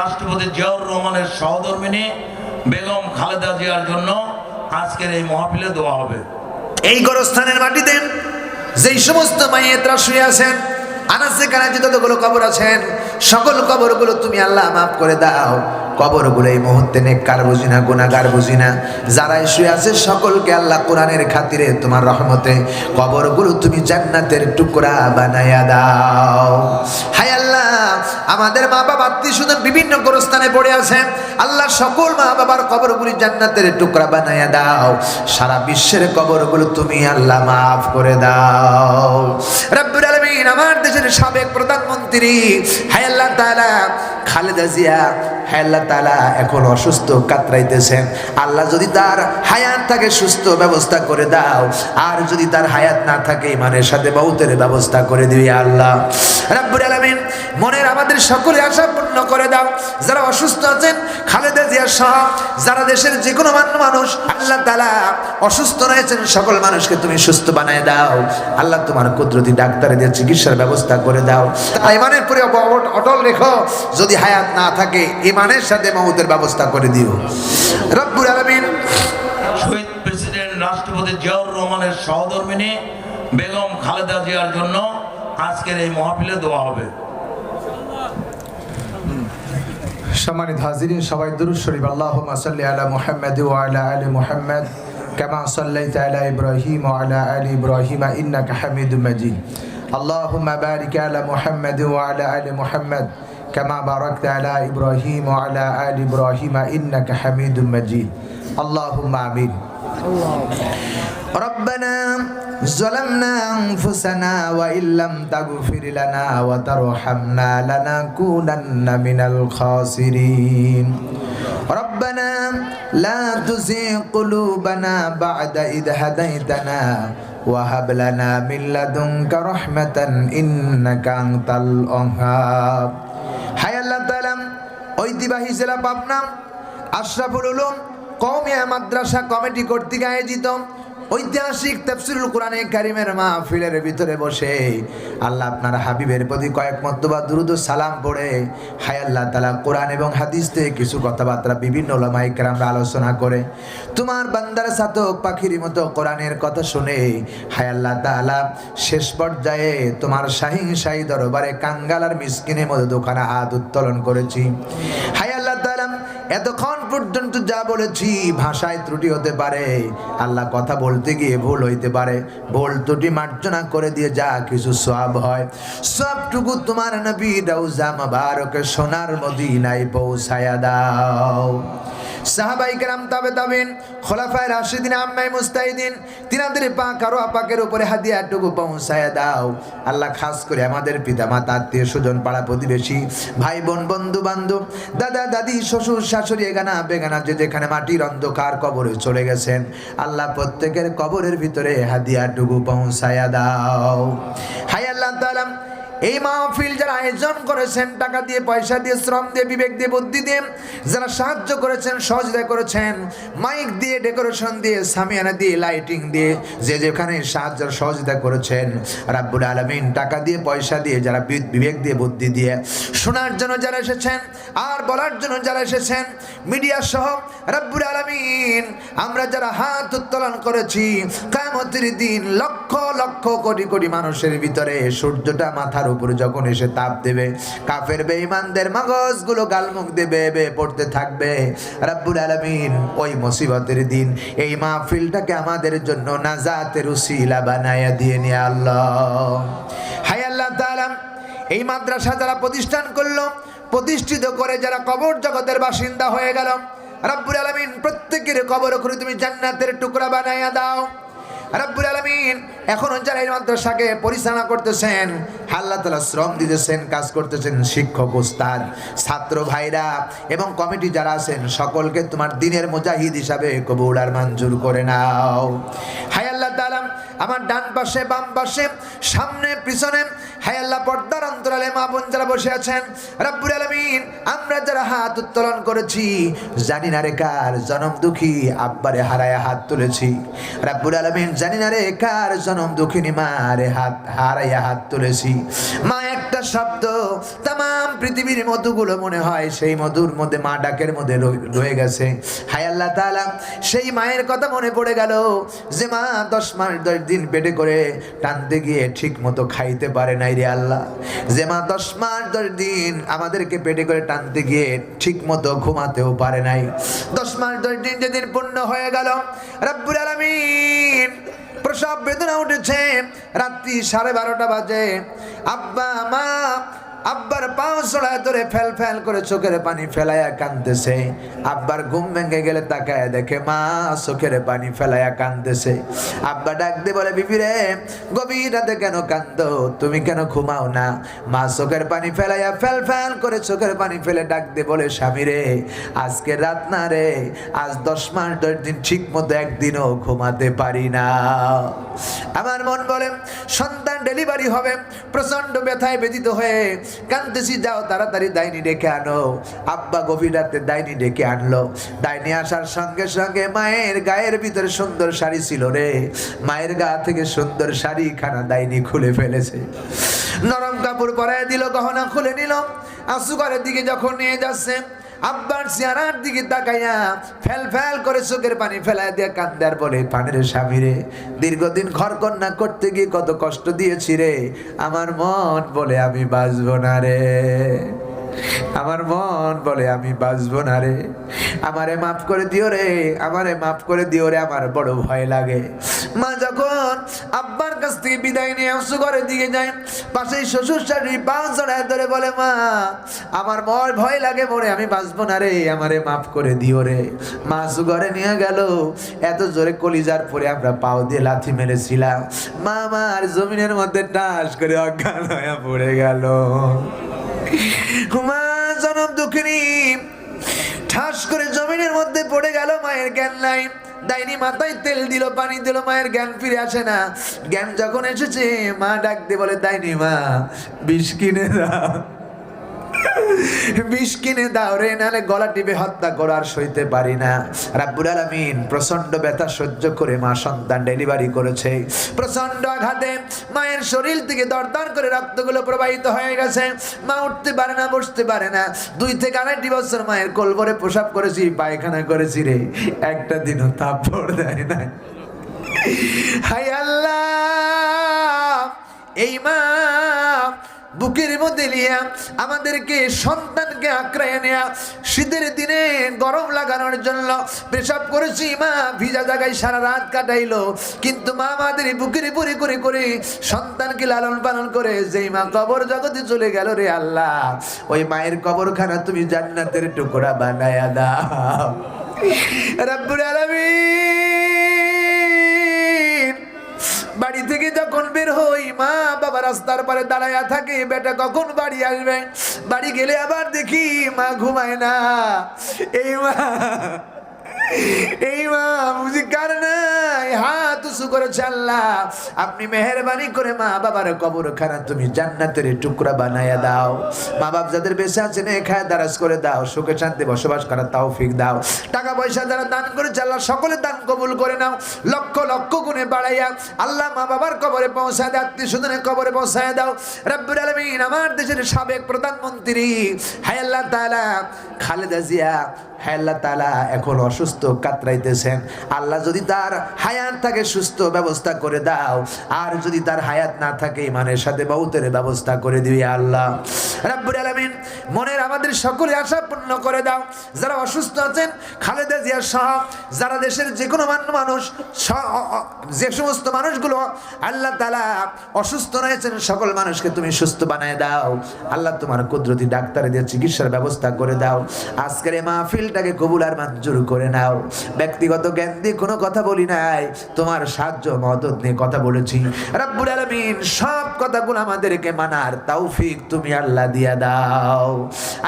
রাষ্ট্রপতি জিয়াউর রহমানের সহধর্মিনী বেগম খালেদা জিয়ার জন্য আজকের এই মহাপিলে দেওয়া হবে। এই গোরস্থানের মাটিতে যেই সমস্ত মাইয়েতরা শুয়ে আছেন, আনাসে কানাজি যতগুলো কবর আছেন, সকল কবরগুলো তুমি আল্লাহ মাফ করে দাও। কবরগুলো এই মুহূর্তে নেককার বুঝি না গুণাগার বুঝি না। যারাই শুয়ে আছে সকলকে আল্লাহ কোরআনের খাতিরে তোমার রহমতে কবরগুলো তুমি জান্নাতের টুকরা বানায়া দাও। হায় আল্লাহ, আমাদের মা বাবা আত্মীয় স্বজন বিভিন্ন গোরস্থানে পড়ে আছে। আল্লাহ সকল মা বাবার কবরগুলি জান্নাতের টুকরা বানায়া দাও। সারা বিশ্বের কবরগুলো তুমি আল্লাহ মাফ করে দাও। রব্বুল আলামিন আমার দেশের সাবেক প্রধানমন্ত্রী হায় আল্লাহ তাআলা খালেদা জিয়া, হায় আল্লাহ তাআলা এখন অসুস্থ কাতরাইতেছেন। আল্লাহ যদি তার হায়াত থাকে, সুস্থ ব্যবস্থা করে দাও। আর যদি তার হায়াত না থাকে ইমানের সাথে বহুতের ব্যবস্থা করে দিবি আল্লাহ। রাব্বুল আলামিন মনের আমাদের সকলে আশা পূর্ণ করে দাও। যারা অসুস্থ আছেন, খালেদা জিয়া সহ যারা দেশের যে কোনো মানুষ, আল্লাহ তালা অসুস্থ রয়েছেন, সকল মানুষকে তুমি সুস্থ বানায় দাও। আল্লাহ তোমার কুদরতি ডাক্তারদের চিকিৎসার ব্যবস্থা করে দাও। ইমানের পরে অটল রেখো। যদি হায়াত না থাকে, ইমানের সাথে মৌতের ব্যবস্থা করে দিও। রব্বুল আলমিন রাষ্ট্রপতি জিয়াউর রহমানের সহধর্মিনী বেগম খালেদা জিয়ার জন্য আজকের এই মহাফিলে দেওয়া হবে। সম্মানিত হাজিরিন, সবাই দুরুদ শরীফ। আল্লাহুম্মা সাল্লি আলা মুহাম্মাদ ওয়া আলা আলি মুহাম্মাদ, কামা সাল্লাইতা আলা ইব্রাহিম ওয়া আলা আলি ইব্রাহিম, ইন্নাকা হামিদুম মাজিদ। আল্লাহুম্মা বারিক আলা মুহাম্মাদ ওয়া আলা আলি মুহাম্মাদ, কামা বারাকতা আলা ইব্রাহিম ওয়া আলা আলি ইব্রাহিম, ইন্নাকা হামিদুম মাজিদ। আল্লাহুম্মা আমিন। ربنا ظلمنا أنفسنا وإن لم تغفر لنا وترحمنا لنكونن من الخاسرين ربنا لا تزغ قلوبنا بعد إذ هديتنا وهب لنا من لدنك رحمة إنك أنت الوهاب হাই আল্লাহ তাআলা ঐতিহ্যবাহী জেলা পাবনা আশরাফুল উলুম কওমিয়া মাদ্রাসা কমিটি কর্তৃক আয়োজিত ঐতিহাসিক তাফসিরুল কোরআনে কারিমের মাহফিলের ভিতরে বসে আল্লাহ আপনার হাবিবের প্রতি কয়েক মর্তবা দ্রুত সালাম পড়ে। হায় আল্লাহ তালা কোরআন এবং হাদিস থেকে কিছু কথাবার্তা বিভিন্ন ওলামাইকে আমরা আলোচনা করে। তোমার বান্দার সাতক পাখির মতো কোরআনের কথা শুনে হায় আল্লাহ তাআলা, শেষ পর্যায়ে তোমার শাহিন শাহী দরবারে কাঙ্গাল আর মিসকিনের মতো দোকানে হাত উত্তোলন করেছি। হায় আল্লাহ এতক্ষণ পর্যন্ত যা বলেছি ভাষায় ত্রুটি হতে পারে, আল্লাহ কথা বলতে গিয়ে ভুল হইতে পারে, ভুল ত্রুটি মার্জনা করে দিয়ে যা কিছু সব হয়, সবটুকু তোমার নবী রওজা মুবারকে সোনার মদিনায় পৌঁছায়া দাও। সাহাবাই কেরাম তাবে তাবেন, খোলাফায় রাশিদিন আম্মাই মুস্তাহিদিন, তিনাদের পা আরও আপাকের উপরে হাদিয়াটুকু পৌঁছায় দাও। আল্লাহ খাস করে আমাদের পিতা মাতা, আত্মীয় স্বজন, পাড়া প্রতিবেশী ভাই বোন বন্ধু বান্ধব দাদা, দাদি, শ্বশুর, শাশুড়ি, এগানা, বেগানা, যে যেখানে মাটির অন্ধকার কবরে চলে গেছেন, আল্লাহ প্রত্যেকের কবরের ভিতরে হাদিয়াটুকু পৌঁছায়া দাও। হাই আল্লাহ তাআলা এই মাহফিল যারা আয়োজন করেছেন, টাকা দিয়ে, পয়সা দিয়ে, শ্রম দিয়ে, বিবেক দিয়ে, বুদ্ধি দিয়ে, যারা সাহায্য করেছেন, সহযোগিতা করেছেন, মাইক দিয়ে, ডেকোরেশন দিয়ে, সামিয়ানা দিয়ে, লাইটিং দিয়ে, যে যেখানে সাহায্য সহযোগিতা করেছেন, রাব্বুল আলমিন, টাকা দিয়ে, পয়সা দিয়ে, যারা বিবেক দিয়ে, বুদ্ধি দিয়ে, শোনার জন্য যারা এসেছেন, আর বলার জন্য যারা এসেছেন, মিডিয়া সহ রাব্বুল আলমিন, আমরা যারা হাত উত্তোলন করেছি কামতির দিন লক্ষ লক্ষ কোটি কোটি মানুষের ভিতরে সূর্যটা মাথার উপরে যখন এসে তাপ দেবে, কাফের বেঈমানদের মগজগুলো গালমুখ দেবে বে পড়তে থাকবে। রাব্বুল আলামিন ওই মুসিবতের দিন, এই মাহফিলটাকে আমাদের জন্য নাজাতের উসিলা বানায়া দিয়ে নিয়ে আল্লাহ। হায় আল্লাহ তাআলা, এই মাদ্রাসা যারা প্রতিষ্ঠান করল, প্রতিষ্ঠিত করে যারা কবর জগতের বাসিন্দা হয়ে গেল, রাব্বুল আলামিন প্রত্যেকের কবর করে তুমি জান্নাতের টুকরা বানায়া দাও। রাব্বুল আলামিন এখনও যারা এই মাদ্রাসাকে পরিচালনা করতেছেন, আল্লাহ তালা শ্রম দিতেছেন, কাজ করতেছেন, শিক্ষক, ওস্তাদ, ছাত্র ভাইরা এবং কমিটি যারা আছেন, সকলকে তোমার দিনের মুজাহিদ হিসাবে কবুল আর মঞ্জুর করে নাও। তাআলা আমার ডান পাশে, বাম পাশে, সামনে, পিছনে হায় আল্লাহ পর্দার অন্তরালে মা বোন যারা বসে আছেন, রাব্বুল আলামিন, আমরা যারা হাত উত্তোলন করেছি, জানি না রে কার জনম দুঃখী, আব্বারে হারায় হাত তুলেছি। রাব্বুল আলামিন, জানি না রে কার জনম দুঃখিনী, মারে হাত হারাইয়া হাত তুলেছি। মা একটা শব্দ তাম পৃথিবীর মধুগুলো মনে হয়, সেই মধুর মধ্যে মা ডাকের মধ্যে রয়ে- গেছে। হায় আল্লাহ তাআলা, সেই মায়ের কথা মনে পড়ে গেল যে মা দশ মাস, দশ দিন পেটে করে টানতে গিয়ে ঠিক মতো খাইতে পারে নাই রে আল্লাহ। যে মা দশ মাস, দশ দিন আমাদেরকে পেটে করে টানতে গিয়ে ঠিক মতো ঘুমাতেও পারে নাই। দশ মাস, দশ দিন যেদিন পূর্ণ হয়ে গেল রব্বুর আলামিন প্রসব বেদনা উঠেছে। রাত্রি সাড়ে বারোটা বাজে। আব্বা মা আব্বার পাও চড়ায় ধরে ফেল ফেল করে চোখের পানি ফেলাইয়া কান্দতেছে আব্বার ঘুম ভেঙে গেলে তাকায় দেখে মা চোখের পানি ফেলাইয়া কান্দতেছে আব্বা ডাক দিয়ে বলে, বিবি রে, গভীর রাতে কেন কান্দ তুমি কেন ঘুমাও না? মা চোখের পানি ফেলাইয়া ফেল ফেল করে চোখের পানি ফেলে ডাক দিয়ে বলে, স্বামী রে, আজকে রাত না রে, আজ দশ মাস দশ দিন ঠিক মতো একদিনও ঘুমাতে পারি না। আমার মন বলে, সন্তান ডেলিভারি হবে প্রচণ্ড ব্যথায় ব্যথিত হয়ে কান্দতেছি যাও তাড়াতাড়ি ডাইনি ডেকে আনো। আব্বা গভীর রাতে ডাইনি ডেকে আনলো। ডাইনি আসার সঙ্গে সঙ্গে মায়ের গায়ের ভিতরে সুন্দর শাড়ি ছিল রে। মায়ের গা থেকে সুন্দর শাড়ি খানা দাইনি খুলে ফেলেছে। নরম কাপড় পরায় দিল, গহনা খুলে নিল। আসুকারের দিকে যখন নিয়ে যাচ্ছে আব্বার চেহারার দিকে তাকাইয়া ফেল ফেল করে চোখের পানি ফেলাই দিয়া কান্দার বলে পানের স্বামী রে দীর্ঘদিন ঘর কন্যা করতে গিয়ে কত কষ্ট দিয়েছি রে। আমার মন বলে আমি বাঁচব না রে। আমার মন বলে, আমি বাঁচবো না রে। আমারে মাফ করে দিও রে, আমারে মাফ করে দিও রে, আমার বড় ভয় লাগে। মা যখন আব্বার কাছ থেকে বিদায় নিয়ে অংশু ঘরের দিকে যায়, পাশেই শ্বশুর শাড়ি পা চড়ায় ধরে বলে, মা, আমার মর ভয় লাগে মরে, আমি বাঁচবো না রে, আমারে মাফ করে দিও রে। মা ঘরে নিয়ে গেল, এত জোরে কলিজার পরে আমরা পাও দিয়ে লাথি মেরেছিলাম। মা আমার জমিনের মধ্যে টাস করে অজ্ঞান হয়ে পড়ে গেল। মা জনম দুঃখিনী। ঠাস করে জমিনের মধ্যে পড়ে গেল মায়ের জ্ঞান নাই। ডাইনি মাথায় তেল দিল, পানি দিল, মায়ের জ্ঞান ফিরে আসে না। জ্ঞান যখন এসেছে, মা ডাক দিয়ে বলে, ডাইনি মা, বিষ কিনে দাও। বিষ কিনে দাও, রে, নালে গলা টিপে হত্যা করার সইতে পারি না। রাব্বুল আলামিন প্রচণ্ড ব্যথা সহ্য করে মা সন্তান ডেলিভারি করেছে। প্রচণ্ড আঘাতে মায়ের শরীর থেকে দরদর করে রক্তগুলো প্রবাহিত হয়ে গেছে। মা উঠতে পারে না, বসতে পারে না। দুই থেকে আড়াইটি বছর মায়ের কোলবরে প্রসাব করেছি, পায়খানা করেছি রে। একটা দিনও তাপড় দেয় না। হাই আল্লাহ! এই মা বুকের মধ্যে নিয়া আমাদেরকে সন্তানকে আঁকড়াইয়া নেয়া শীতের দিনে গরম লাগানোর জন্য পেশাব করেছি। মা ভিজা জায়গায় সারা রাত কাটাইলো। কিন্তু মা আমাদের বুকের পরে করে করে সন্তানকে লালন পালন করে যেই মা কবর জগতে চলে গেল রে আল্লাহ। ওই মায়ের কবরখানা তুমি জান্নাতের টুকরা বানায়া দাও। রব্বুল আলামিন। বের হই, মা বাবা রাস্তার পরে দাঁড়ায়া থাকে, বেটা কখন বাড়ি আসবে? বাড়ি গেলে আবার দেখি, মা ঘুমায় না। এই মা কার আপনি মেহরবানি করে মা বাবার কবরখানা তুমি জান্নাতের টুকরা বানায়া দাও। মা বাপ যাদের বেঁচে আছেন খায় দারাজ করে দাও, সুখে শান্তি বসবাস করার তাওফিক দাও। টাকা পয়সা যারা দান করে আল্লাহ সকলে দান কবুল করে নাও। লক্ষ লক্ষ গুণে বাড়াইয়া আল্লাহ মা বাবার কবরে পৌঁছায় দাও আত্মীয় কবরে পৌঁছায় দাও। রব্বুল আলমিন আমার দেশের সাবেক প্রধানমন্ত্রী হায় আল্লাহ তাআলা খালেদা জিয়া আল্লাহ তালা এখন অসুস্থ, কাতরাইতেছেন। আল্লাহ যদি তার হায়াত থাকে, সুস্থ ব্যবস্থা করে দাও। আর যদি তার হায়াত না থাকে, ইমানের সাথে বহুতের ব্যবস্থা করে দিবি আল্লাহ। রাব্বুল আলামিন, মনের আমাদের সকলে আশা পূর্ণ করে দাও। যারা অসুস্থ আছেন, খালেদা জিয়া সহ, যারা দেশের যে কোনো মান্য মানুষ যে সমস্ত মানুষগুলো, আল্লাহ তালা অসুস্থ রয়েছেন, সকল মানুষকে তুমি সুস্থ বানায় দাও। আল্লাহ তোমার কুদরতি ডাক্তারে দিয়ে চিকিৎসার ব্যবস্থা করে দাও। আজকের এই মাহফিলটাকে কবুল আর মঞ্জুর করে নাও। ব্যক্তিগত জ্ঞান দিয়ে কোনো কথা বলি নাই, তোমার সাহায্য, মদত নিয়ে কথা বলেছি। রাব্বুল আলামিন সব কথাগুলো আমাদেরকে মানার তৌফিক তুমি আল্লাহ দিয়া দাও।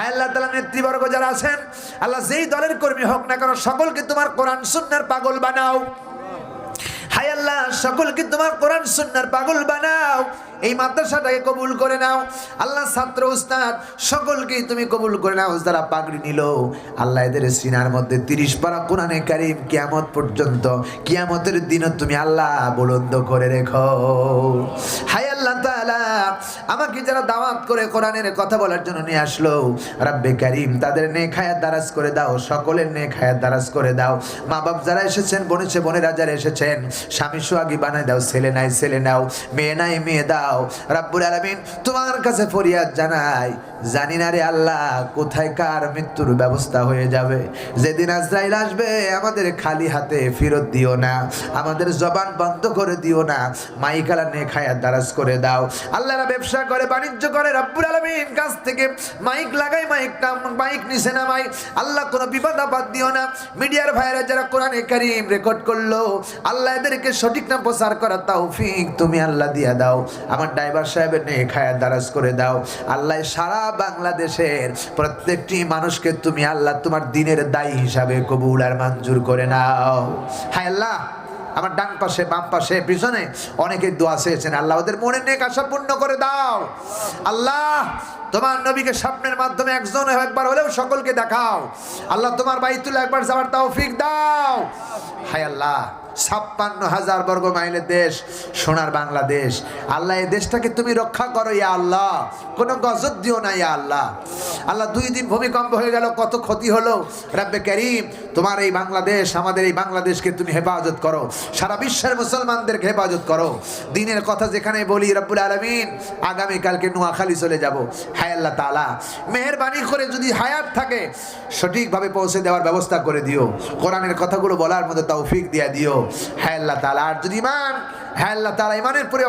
আল্লাহ তাআলা নেতৃবর্গ যারা আছেন, আল্লাহ যেই দলের কর্মী হোক না কেন, সকলকে তোমার কোরআন সুন্নাহর পাগল বানাও। হায় আল্লাহ, সকলকে তোমার কোরআন, সুন্নার পাগল বানাও। এই মাদ্রাসাটাকে কবুল করে নাও। আল্লাহ ছাত্র, উস্তাদ সকলকে তুমি কবুল করে নাও, যারা পাগড়ি নিল। আল্লাহ এদের সিনার মধ্যে তিরিশ পারা কোরআনে কারিম কিয়ামত পর্যন্ত, কিয়ামতের দিনও তুমি আল্লাহ বুলন্দ করে রেখো। হায় আল্লাহ তাআলা আমাকে যারা দাওয়াত করে কোরআনের কথা বলার জন্য নিয়ে আসলো, রাব্বে কারিম, তাদের নেক হায়াত দারাজ করে দাও, সকলের নেক হায়াত দারাজ করে দাও। মা বাপ যারা এসেছেন বনেছে বোনেরা যারা এসেছেন, স্বামী সোহাগী বানায় দাও, ছেলে নাই ছেলে নাও, মেয়ে নাই মেয়ে দাও। রাব্বুল আলামিন তোমার কাছে ফরিয়াদ জানাই, জানি না রে আল্লাহ, কোথায় কার মৃত্যুর ব্যবস্থা হয়ে যাবে? যেদিন আজরাইল আসবে, আমাদের খালি হাতে ফেরত দিও না, আমাদের জবান বন্ধ করে দিও না, মাইকালা নে খায়াত দারাজ করে দাও। আল্লাহরা ব্যবসা করে, বাণিজ্য করে, রব্বুল আলামিন কাছ থেকে মাইক লাগাই মাইকটা মাইক নিছে না মাইক আল্লাহ কোনো বিপদ আপদ দিও না। মিডিয়ার ভাইরা যারা কোরআনে কারিম রেকর্ড করল, আল্লাহ এদেরকে সঠিক না প্রচার করার তৌফিক তুমি আল্লাহ দিয়া দাও। আমার ড্রাইভার সাহেবের নে খায়াত দারাজ করে দাও। আল্লাহ সারা বাংলাদেশের প্রত্যেকটি মানুষকে তুমি আল্লাহ তোমার দিনের দায়ী হিসাবে কবুল আর মঞ্জুর করে নাও। হায় আল্লাহ! আমার ডান পাশে, বাম পাশে, পিছনে অনেকে দোয়া চেয়েছেন। আল্লাহ ওদের মনে নেক আশা পূর্ণ করে দাও। আল্লাহ, তোমার নবীকে স্বপ্নের মাধ্যমে একজন একবার হলেও সকলকে দেখাও। আল্লাহ, তোমার বাইতুল একবার যাওয়ার ফিক দাও। হায় আল্লাহ ছাপ্পান্ন হাজার বর্গ মাইলের দেশ, সোনার বাংলাদেশ। আল্লাহ, এই দেশটাকে তুমি রক্ষা করো, ইয়া আল্লাহ। কোনো গজব দিও না, ইয়া আল্লাহ। আল্লাহ, দুই দিন ভূমিকম্প হয়ে গেল, কত ক্ষতি হলো। রাব্বে করিম, তোমার এই বাংলাদেশ, আমাদের এই বাংলাদেশকে তুমি হেফাজত করো। সারা বিশ্বের মুসলমানদেরকে হেফাজত করো। দিনের কথা যেখানে বলি, রব্বুল আলমিন, আগামীকালকে নোয়াখালী চলে যাব। হায় আল্লাহ তালা মেহরবানি করে যদি হায়াত থাকে, সঠিকভাবে পৌঁছে দেওয়ার ব্যবস্থা করে দিও। কোরআনের কথাগুলো বলার মধ্যে তৌফিক দিয়ে দিও। হ্যাঁ তালা আর যদি ইমান হ্যাঁ তালা ইমানের পরে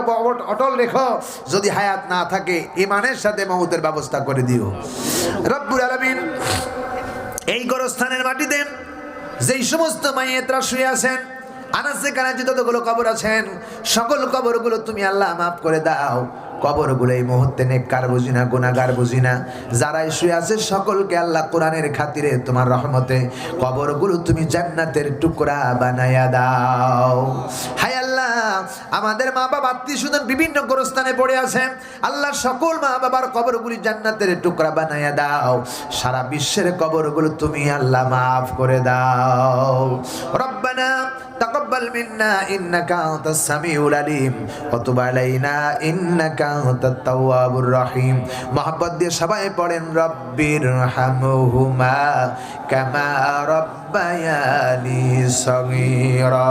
অটল রেখো। যদি হায়াত না থাকে ইমানের সাথে মহতের ব্যবস্থা করে দিও। রব্বুল আলমিন এই গোরস্থানের মাটিতে যেই সমস্ত মাইয়েতরা শুয়ে আছেন, আনাসে কানাচি যতগুলো কবর আছেন, সকল কবরগুলো তুমি আল্লাহ মাফ করে দাও। কবরগুলো এই মুহূর্তে নেককার বুঝি না গুনাগার বুঝি না। যারাই শুয়ে আছে সকলকে আল্লাহ কোরআনের খাতিরে তোমার রহমতে কবরগুলো তুমি জান্নাতের টুকরা বানায়া দাও। হায় আল্লাহ আমাদের মা বাবা আত্মীয় স্বজন বিভিন্ন গোরস্থানে পড়ে আছে আল্লাহ সকল মা বাবার কবরগুলি জান্নাতের টুকরা বানায়া দাও সারা বিশ্বের কবরগুলো তুমি আল্লাহ মাফ করে দাও রব্বানা تقبل منا إنك أنت السميع العليم وتب علينا إنك أنت التواب الرحيم محبت দিয়ে সবাই পড়েন রব্বির হামহুমা কামা রব্বায়ানি সগীরা